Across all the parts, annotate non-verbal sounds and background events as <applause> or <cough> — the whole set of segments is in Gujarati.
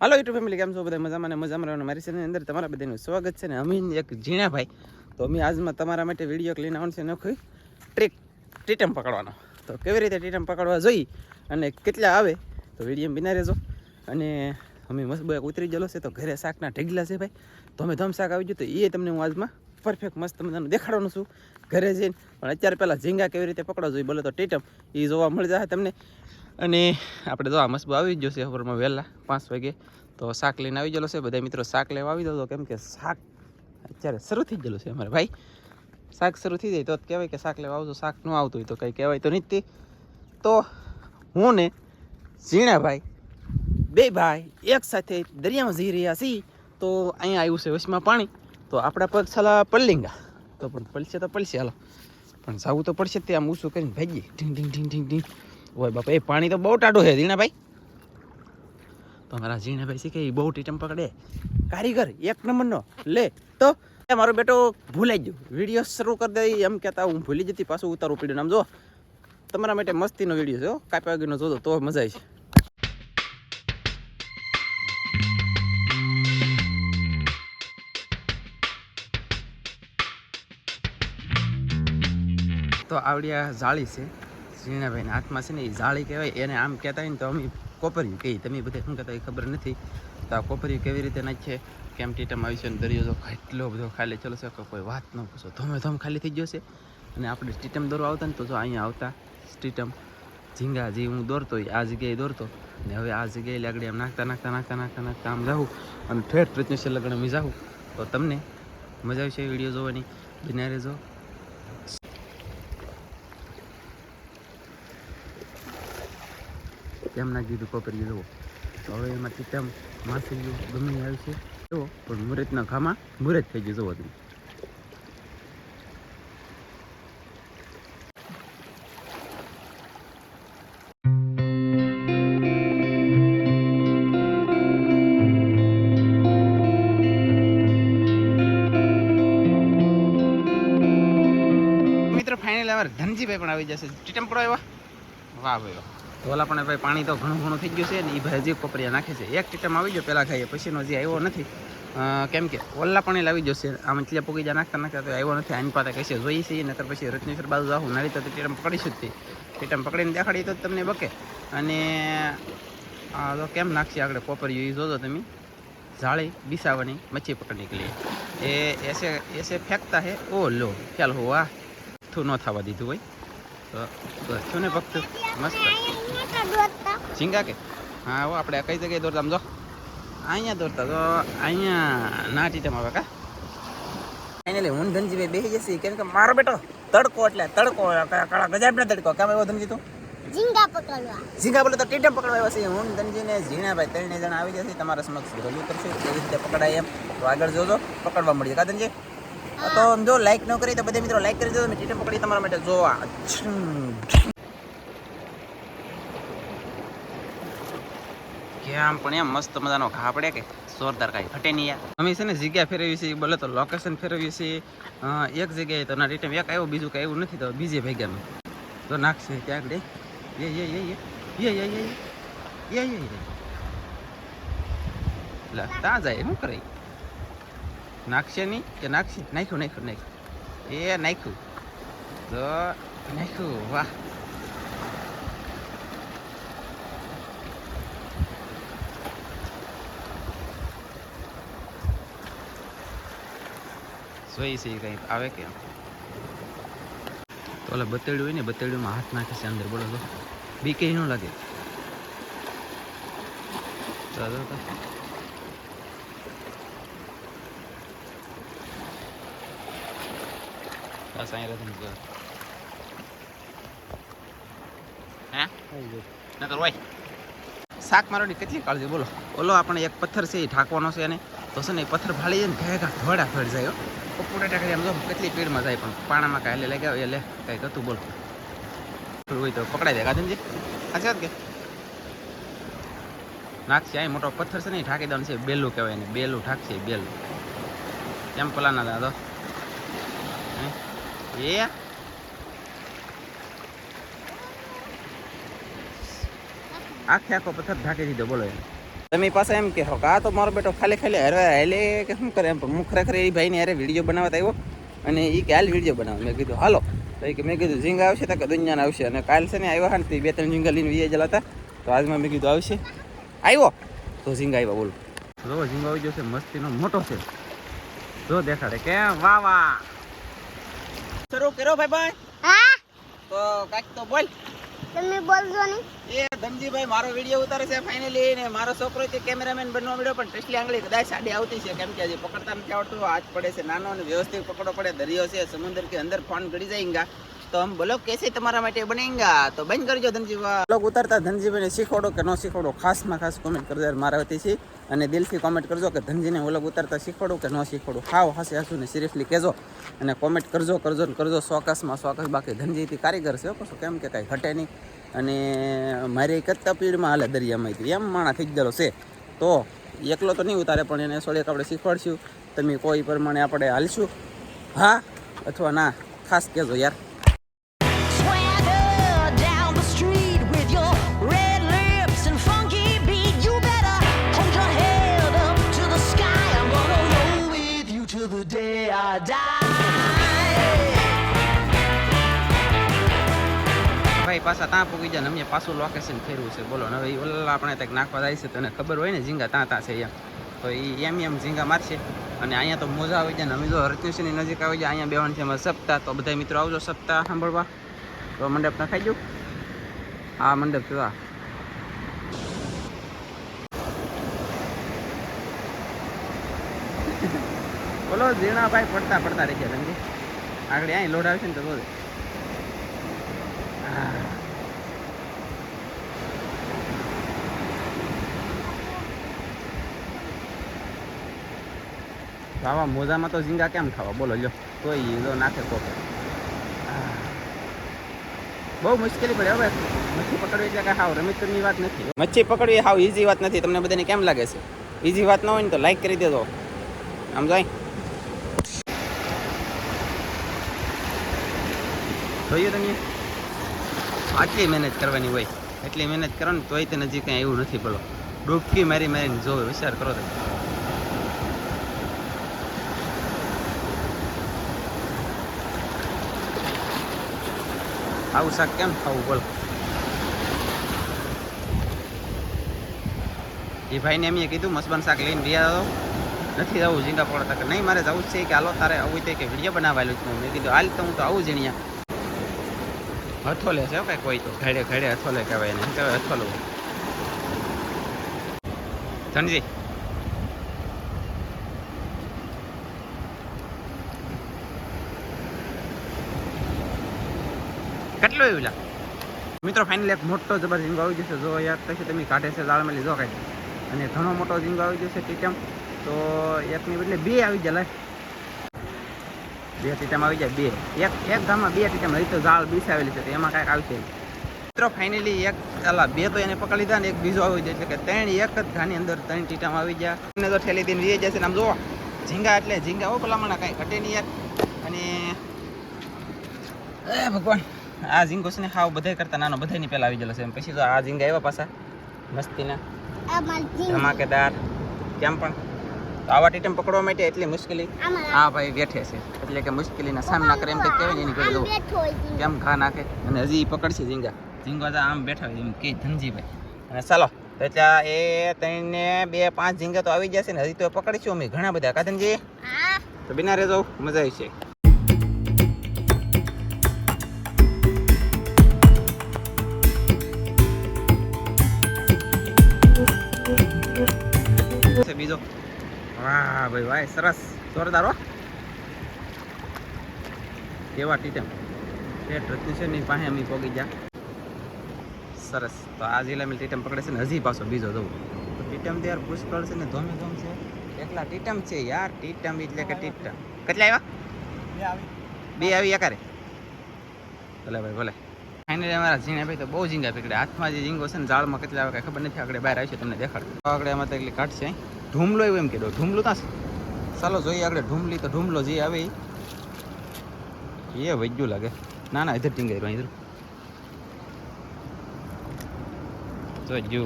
હાલો યુટ્યુબ ફેમિલી કેમ છો બધા? મજામાં મજામાં રહેવાનું. મારી ચેનલની અંદર તમારા બધાનું સ્વાગત છે ને અમીન એક ઝીણાભાઈ. તો અમે આજમાં તમારા માટે વીડિયો લઈને આવવાનું છે નોખી ટ્રીક ટીટમ પકડવાનો. તો કેવી રીતે ટીટમ પકડવા જોઈ અને કેટલા આવે? તો વીડિયો બિના રહેજો. અને અમે મસ્ત બે ઉતરી ગયેલો છે, તો ઘરે શાકના ઢગલા છે ભાઈ. તો અમે ધમ શાક આવી ગયું, તો એ તમને હું આજમાં પરફેક્ટ મસ્ત મજાનું દેખાડવાનું છું. ઘરે જઈને. પણ અત્યારે પહેલાં ઝીંગા કેવી રીતે પકડવા જોઈએ બોલે તો ટીટમ એ જોવા મળી જાય તમને. અને આપણે તો આ મસ્બો આવી જ જશે સવારમાં વહેલા પાંચ વાગે. તો શાક લઈને આવી ગયેલો છે બધા મિત્રો શાક લેવા આવી દો કેમ કે શાક અત્યારે શરૂ થઈ ગયેલું છે અમારે. ભાઈ, શાક શરૂ થઈ જાય તો કહેવાય કે શાક લેવા આવજો, શાક ન આવતું હોય તો કંઈ કહેવાય તો નથી તો. હું ને ઝીણાભાઈ, બે ભાઈ એક સાથે દરિયામાં જઈ રહ્યા છીએ. તો અહીંયા આવ્યું છે વચમાં પાણી. તો આપણા પગ છલા પલ્લિંગા. તો પણ પલશે તો પલશે, હાલો. પણ જવું તો પડશે તે, આમ ઊંચું કરીને ભાગીએ. ઢીંગ ઢીંગ ઢીંગ ઢીંગ ઢીંગ. ઓય બાપા, એ પાણી તો બહુ ટાઢું છે, ઝીણાભાઈ. તો મારા ઝીણાભાઈ શીખે એ બહુ ટીટમ પકડે? કારીગર, એક નંબરનો. લે, તો મારો બેટો ભૂલાઈ ગયો. વીડિયો શરૂ કરી દે, એમ કહેતા હું ભૂલી જતી પાછું ઉતારવું પડ્યું આમ જો, તમારા માટે મસ્તીનો વીડિયો છે કાપ્યા વગરનો જોજો, તો મજા આવી તો આવડી આ જાળી છે. ઝીણાભાઈના હાથમાં છે ને એ જાળી કહેવાય. એને આમ કહેતા હોય ને તો અમે કોપરિયું કહીએ. તમે બધા શું કહેતા એ ખબર નથી. તો આ કોપરિયું કેવી રીતે નાખીએ? કેમ ટીટમ આવી છે ને દરિયો જો એટલો બધો ખાલી ચલો છે કે કોઈ વાત ન પૂછો. ધોમે ધોમ ખાલી થઈ છે. અને આપણે સ્ટીટમ દોરવા આવતા ને તો જો અહીંયા આવતા સ્ટીટમ. ઝીંગા જે હું દોરતો હોય આ જગ્યાએ દોરતો. ને હવે આ જગ્યાએ લાગડી આમ નાખતા નાખતા નાખતા નાખતા નાખતા આમ જાઉં અને ઠેઠ છે લગ્ન અમે જાઉં. તો તમને મજા આવશે વીડિયો જોવાની. બિના રહેજો. કેમ ના કીધું કોપરી હવે એમાં ચિત્તમ માછલીઓ ગમે આવી જુઓ પણ મુરતના ઘામાં મુરત થઈ ગયું જુઓ તમે. ધનજીભાઈ પણ આવી જશે. ટીટમ પડો એવા? વાહ ભાઈ વાહ. ઓલા પણ ભાઈ પાણી તો ઘણું ઘણું થઈ ગયું છે ને એ ભાઈ હજી કોપરિયા નાખે છે. એક ટીટમ આવી ગયો પહેલાં ખાઈએ, પછીનો હજી આવ્યો નથી. કેમ કે ઓલા પણ લાવી જશે આમ એટલે પોગીજા નાખતા નાખતા તો આવ્યો નથી. આની પાસે કહેશે જોઈએ છે નકર પછી રત્નેશ્વર બાજુ જાઉં. નારી તો ટીટમ પકડીશું જ તે ટીટમ પકડીને દેખાડી તો તમને બકે. અને આ તો કેમ નાખશે આગળ કોપરિયું? એ જોજો તમે. જાળી બિસાવાની મચ્છી પકડ નીકળી. એ એસે એસે ફેંકતા હે. ઓ લો ખ્યાલ હો વાહ થું ન થવા દીધું હોય. તો બસ ને ફક્ત મસ્ત. ઝીંગા કે? હા હો આપણે કઈ જગ્યાએ દોરતા અહીંયા દોરતા તો અહીંયા ના ટીટમ આવે ફાઇનલી હું ધનજીભાઈ બેસી જશે કેમ કે મારો બેટો તડકો એટલે તડકો કાળા ગજાબના તડકો. કેમ ધનજી તું? ઝીંગા પકડવા. ઝીંગા બોલે તો ટીટમ પકડવા આવ્યા છે. હું ધનજી ઝીણાભાઈ ત્રણે જણા આવી જશે. તમારા સમક્ષ રજૂ કરશે. કેવી રીતે પકડાય એમ? તો આગળ જોજો. પકડવા મળીએ. કા ધનજી? તો જો લાઈક ન કરી તો બધા મિત્રો લાઈક કરી દો મેં ટીટમ પકડી તમારા માટે જોવા કેમ પણ એમ મસ્ત મજાનો ઘા પડે કે જોરદાર કાંઈ ઘટે નહીં યાર અમે છે ને જગ્યા ફેરવી છે બોલે તો લોકેશન ફેરવી છે એક જગ્યાએ તો ના રિટર્ન એક આવ્યો બીજું કાંઈ એવું નથી તો બીજે ભેગામાં તો નાખશે ત્યાં આગળ યે યે યે યે યે યે યે યે યે યે લા તા જાય શું કરે નાખશે નહીં? કે નાખશે? નાખ્યું નાખ્યું નાખ્યું. એ નાખ્યું. તો નાખ્યું. વાહ. સોઈ છે કંઈક આવે કે? તો ઓલા બતેડ્યું હોય ને બતેડ્યુંમાં હાથ નાખે છે અંદર, બોલો બી કંઈ ન લાગે. ચાલો તો. બસ અહીં રહીને જો. હા? નકર હોય. શાક મારોની કેટલી કાળજી, બોલો. ઓલો આપણે એક પથ્થર છે, એ ઢાંકવાનો છે એને. તો છે ને પથ્થર ફાળી જાય ને ભેગા ધોડા ફેડ જાય પપ્પુડા ટાકડી આમ જો, કેટલી પીડમાં જાય પણ. પાણામાં કાંઈ એટલે ગયા એટલે કાંઈક હતું બોલો. હોય તો પકડાઈ દે, ગાંધીજી. આ છે કે? નાખશે અહીં મોટો પથ્થર છે ને, એ ઢાંકી દેવાનું છે, બેલું કહેવાય ને બેલું ઢાંકશે બેલું. કેમ પલાના દાદો? એ. આખે આખો પથ્થર ઢાંકી દીધો બોલો તમે પાસે એમ કહો કે આ તો મારો બેટો ખાલી ખાલી હરવા હેલે કે શું કરે એમ? પણ હું ખરેખર એ ભાઈને અરે વીડિયો બનાવતા આવ્યો અને એ કે હાલ વીડિયો બનાવો. મેં કીધું હાલો. તો કે મેં કીધું ઝીંગા આવશે તો કે દુનિયાના આવશે. અને કાલ છે ને આવ્યા હા ને બે ત્રણ ઝીંગા લઈને વીએ જલા હતા. તો આજમાં મેં કીધું આવશે. આવ્યો. તો ઝીંગા આવ્યા બોલો. જો ઝીંગા આવી ગયો છે મસ્તીનો મોટો છે. જો દેખાડે. કે વાહ વાહ. શરૂ કર્યો ભાઈ ભાઈ? હા. તો કાક તો બોલ. તમે બોલજો ને. એ ધનજીભાઈ મારો વીડિયો ઉતારે છે ફાઇનલી ને મારો છોકરો છે કેમેરામેન બનવા મળ્યો પણ ટેસ્ટલી આંગળી કદાચ સાડી આવતી છે કેમ કે હજી પકડતા નથી આવડતું હાથ પડે છે નાનો અને વ્યવસ્થિત પકડો પડે દરિયો છે સમુદ્ર કે અંદર ફોન ગળી જાયંગા તો હમ બોલો કેસે તમારા માટે બનેગા? તો બંધ કરજો ધનજીભાઈ લોગ ઉતારતા ધનજીભાઈને શીખવાડો કે ન શીખવાડો ખાસમાં ખાસ કોમેન્ટ કરજો યાર મારા વતી છે અને દિલથી કોમેન્ટ કરજો કે ધનજીને વ્લોગ ઉતારતા શીખવાડો કે ન શીખવાડું. હાવ હાસે હસું ને સિરિયસલી કહેજો અને કોમેન્ટ કરજો કરજો ને કરજો. સોકસમાં સોકસ બાકી ધનજીથી કારીગર છે કશું કેમ કે કાંઈ ઘટે નહીં. અને મારી એક પીડમાં હાલે દરિયામાં એમ માણા થઈ ગયેલો છે. તો એકલો તો નહીં ઉતારે, પણ એને સોળેક આપણે શીખવાડશું. તમે કોઈ પ્રમાણે આપણે હાલશું. હા? અથવા ના? ખાસ કહેજો યાર. ભાઈ પાછા ત્યાં પૂકી જાય અમને પાછું લોકેશન ફેરવું છે. બોલો હવે ઓલા આપણે ત્યાં નાખવા જાય છે તો ખબર હોય ને, ઝીંગા ત્યાં ત્યાં છે એમ. તો એ એમ એમ ઝીંગા મારશે અને અહીંયા તો મોજા આવી જાય ને, અમે જો હરત્યુશની નજીક આવી જાય, અહીંયા બેવાનું છે અમારે સપ્તાહ. તો બધા મિત્રો આવજો સપ્તાહ સાંભળવા. તો મંડપ ના ખાઈ ગયું આ મંડપ જોવા <laughs> બોલો, ઝીણાભાઈ પડતા પડતા રહી ગયા આગળ અહીં લોડ આવશે ને તો બોલો. આવા મોજામાં તો ઝીંગા કેમ ખાવા? બોલો, લ્યો. તો ઈલો નાખે કોકે. બહુ મુશ્કેલી પડે હવે. મચ્છી પકડવી એટલે કાંઈ હાવ રમિતની વાત નથી. મચ્છી પકડવી હાવ ઈઝી વાત નથી. તમને બધાને કેમ લાગે છે? ઈઝી વાત ન હોય ને તો લાઈક કરી દેજો. આમ જાય જોયું તમે. આટલી મહેનત કરવાની હોય, એટલી મહેનત કરો ને તોય તે નજીક કંઈ એવું નથી બોલો. ડૂબકી મારી મારીને જો વિચાર કરો તમે. આવું શાક કેમ ખાવું બોલો? એ ભાઈને એમ કીધું, મસબન શાક લઈને ગયા હતો નથી જવું ઝીંગા પડતા કે નહીં, મારે જવું છે કે હાલો તારે આવું તે કે વીડિયો બનાવેલું છે. મેં કીધું, હાલ તો હું તો આવું જીણિયા હથોલે છે કાંઈ કોઈ તો. ઘડે ઘડે હથોલે કહેવાય ને કહેવાય હથોલો? ધનજી. કેટલું એવું લા? મિત્રો ફાઇનલી એક મોટો જબર ઝીંગો આવી જશે. જો યાર, પછી તમે કાઢે છે જાળમાં લીધો કાંઈ. અને ઘણો મોટો ઝીંગો આવી જશે ટીટમ. તો એકની બદલે બે આવી જાય. બે ટીટમ આવી જાય બે. એક એક ગામમાં બે ટીટામાં રીતે તો બીસાવેલી છે તો એમાં કાંઈક આવશે. મિત્રો ફાઇનલી એક ચાલા બે તો એને પકડી લીધા ને એક બીજો આવી જાય એટલે કે ત્રણ એક જ ઘાની અંદર ત્રણ ટીટામાં આવી ગયા. એને તો ઠેલી દઈને વી જશે ને આમ જુઓ ઝીંગા એટલે ઝીંગા હો ભલામણા કાંઈ ઘટે નહીં યાર. અને એ ભગવાન આ ઝીંગો છે ને ખાવ બધા કરતા નાનો બધાની પહેલા આવી ગયેલો છે. એમ પછી તો આ ઝીંગા એવા પાછા મસ્તીના. ધમાકેદાર. કેમ પણ? તો આવા ટીટમ પકડવા માટે એટલી મુશ્કેલી? આ ભાઈ બેઠે છે. એટલે કે મુશ્કેલીના સામના કરે એમ કંઈક કહેવાય ને એની કરી છે. કેમ ઘા નાખે? અને હજી પકડશે ઝીંગા. ઝીંગા તો આમ બેઠા હોય એમ કે ધનજીભાઈ અને ચાલો તો ત્યાં એ ત્રણ બે પાંચ ઝીંગા તો આવી જશે ને હજી તો પકડીશું અમે ઘણા બધા. કાધનજી તો બિના રહેજો મજા આવી છે. બીજો. વાહ ભાઈ ભાઈ સરસ. જોરદાર હો. કેવા ટીટમ છે રત્નેશ્વરની પાસે અમે પોગી જા સરસ. તો આ જિલ્લા ટીટમ પકડે છે ને હજી પાછો બીજો જવું. તો ટીટમ તો યાર પુષ્કળ છે ને ધોમે ધોમ છે. એટલા ટીટમ છે યાર ટીટમ એટલે કે ટીટમ. કેટલા આવ્યા? બે આવી. એકારે? ભલે ભાઈ ભલે. ફાઇનલી અમારા ઝીણાભાઈ તો બહુ ઝીંગા પકડે હાથમાં જે ઝીંગો છે ને ઝાડમાં કેટલા આવે ખબર નથી. આગળ બહાર આવશે તમને દેખાડ આગળ એમાં તો એટલી કાઢશે ઢૂમલો એવું એમ કીધો ઢૂમલું ત્યાં ચાલો જોઈએ આગળ ઢૂમલી તો ઢૂમલો જે આવે એ વૈજ્યું લાગે. ના ના ઇધર ટીંગાઈ રહ્યું ઇધર. તો જો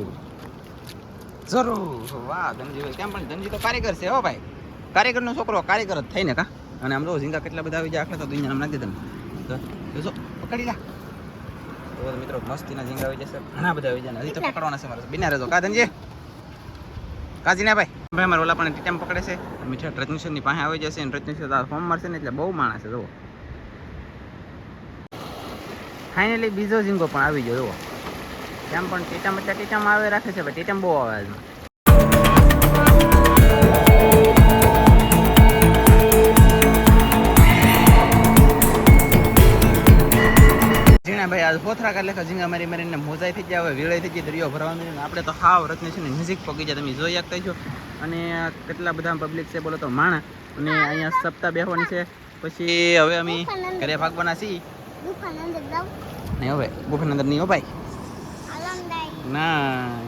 જરૂર વાહ ધનજીભાઈ કેમ પણ ધનજી તો કારીગર છે હો ભાઈ. કારીગરનો છોકરો કારીગર જ થઈને કા? અને આમ તો ઝીંગા કેટલા બધા આવી જાય આખલા તો દુનિયા નામ નાખી તમે તો જો પકડી લા તો મિત્રો મસ્તીના ઝીંગા આવી જશે. ઘણા બધા આવી જાય હજી તો પકડવાના છે મારે. બિના રહેજો. કા ધનજી? કાજી ના ભાઈ ભાઈ મારે ઓલા પણ ટીટેમ પકડે છે. મીઠા ટ્રેન્સમિશનની પાસે આવી જશે અને ટ્રેન્સમિશન ફોર્મ મારશે ને એટલે બહુ માણસ છે, જુઓ. ફાઇનલી બીજો ઝીંગો પણ આવી ગયો, જુઓ. ત્યાં પણ ટીટામ ટીટામ આવે રાખે છે ભાઈ ટીટામ બહુ આવે આજમાં ઝીણા ભાઈ, આ પોથરા કાઢ લેખા ઝીંગા મારી મારીને મોજાઈ થઈ ગયા, હવે વીળાઈ થઈ ગઈ દરિયો ભરવા માંડીને. આપણે તો હાવ રત્ન છે ને નજીક પગી જાય તમે જોઈ શકતા છો અને કેટલા બધા પબ્લિક છે, બોલો તો, માણા. અને અહીંયા સપ્તાહ બેહવાની છે. પછી હવે અમે ઘરે ભાગવાના છીએ. નહીં ને હવે ગુફાની અંદર નહીં હો ભાઈ. ના.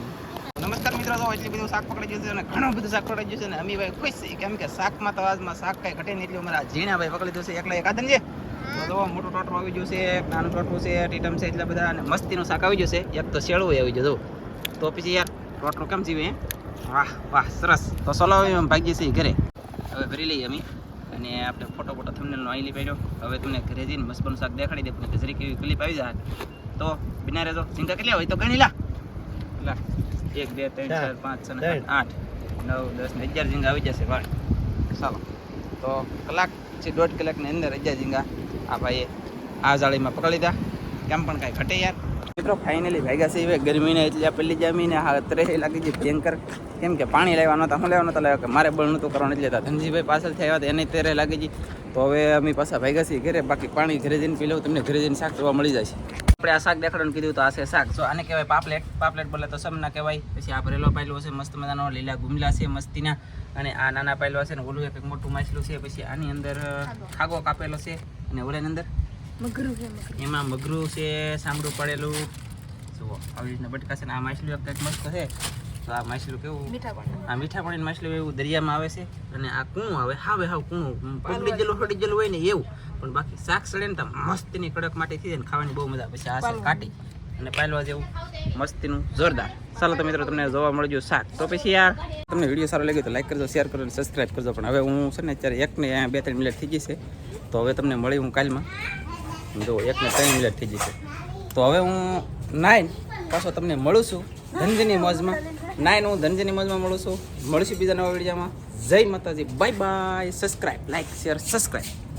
નમસ્કાર મિત્રો, તો એટલી બધું શાક પકડી ગયું છે અને ઘણું બધું શાક પકડી ગયું છે ને અમી ભાઈ ખુશ છે. કેમ કે શાકમાં તો આજમાં શાક કઈ ઘટે નહીં, એટલે અમારા ઝીણા ભાઈ પકડી જશે એકલા એક આદન છે તો મોટો ટોટો આવી ગયું છે એક નાનું ટોટરું છે ટીટમ છે એટલા બધા અને મસ્તીનું શાક આવી જશે એક તો શેળું આવી જશે તો પછી યાર ટોટલો કેમ જીવે? વાહ વાહ સરસ. તો ચલો અમે ભાગીએ છીએ ઘરે. હવે ભરી લઈએ અમે. અને આપણે ફોટો ફોટો થંબનેલનો આઈલી પાડ્યો. હવે તમને ઘરે જઈને મસ્તનું શાક દેખાડી દે પણ જરીક કેવી ક્લિપ આવી જાય. તો બિના રહેજો. ચિંતા કેટલી હોય તો ગણી લા. લા. એક બે ત્રણ ચાર. પાંચ છ આઠ નવ દસ ને અગિયાર ઝીંગા આવી જશે. ભાઈ ચાલો. તો કલાક પછી દોઢ કલાકની અંદર અગિયાર ઝીંગા. આ ભાઈએ આ જાળીમાં પકડી લીધા. કેમ પણ કાંઈ ઘટે યાર. મિત્રો ફાઇનલી ભાગ્યા છે હવે ગરમીને એટલે પેલી જમીને હા ત્રે લાગી ગઈ ભયંકર. કેમ કે પાણી લેવા નહોતા, હું લેવા નહોતા લાવ્યા કે મારે બળ નહોતું કરવાનું એટલે ધનજીભાઈ પાછળ થયા હતા, એને તેરે લાગી ગઈ. તો હવે અમે પાછા ભાગ્યા છીએ ઘરે, બાકી પાણી ઘરે જઈને પી લઉં તમને ઘરે જઈને શાક જોવા મળી જશે આપણે આ શાક દેખાડવાનું કીધું તો આ છે શાક. જો આને કહેવાય પાપલેટ પાપલેટ બોલે તો સમના કહેવાય. પછી આ ભરેલો પાયલો છે, મસ્ત મજાનો, લીલા ગુમલા છે, મસ્તીના. અને આ નાના પાયલો છે ને ઓલું એક મોટું માછલું છે, પછી આની અંદર ખાગો કાપેલો છે, અને ઓલાની અંદર એમાં મગરું છે સાંભળું પડેલું. જુઓ આવી રીતના બટકા છે ને આ માછલું કંઈક મસ્ત છે. તો આ માછલું કેવું? આ મીઠા પાણી માછલું એવું દરિયામાં આવે છે અને આ કૂણું આવે હાવે હાવ કું પકડી ગયેલું હડી ગયેલું હોય ને એવું. પણ બાકી શાક સડે ને તો મસ્તીની કડક માટે થઈ જાય ને ખાવાની બહુ મજા આવે પછી આ છે કાટી અને પાયલવા જેવું મસ્તીનું જોરદાર. ચાલો તો મિત્રો તમને જોવા મળજો શાક. તો પછી યાર તમને વીડિયો સારો લાગ્યો તો લાઈક કરજો શેર કરજો અને સબસ્ક્રાઈબ કરજો. પણ હવે હું છે ને અત્યારે એકને બે ત્રણ મિનિટ થઈ ગઈ છે. તો હવે તમને મળી હું કાલમાં. જો, એકને ત્રણ મિનિટ થઈ જશે તો હવે હું નાઈન પાછો તમને મળું છું ધનજીની મોજમાં. નાઈન હું ધનજીની મોજમાં મળું છું. મળશું બીજા નવા વિડીયામાં. જય માતાજી. Bye bye subscribe like share subscribe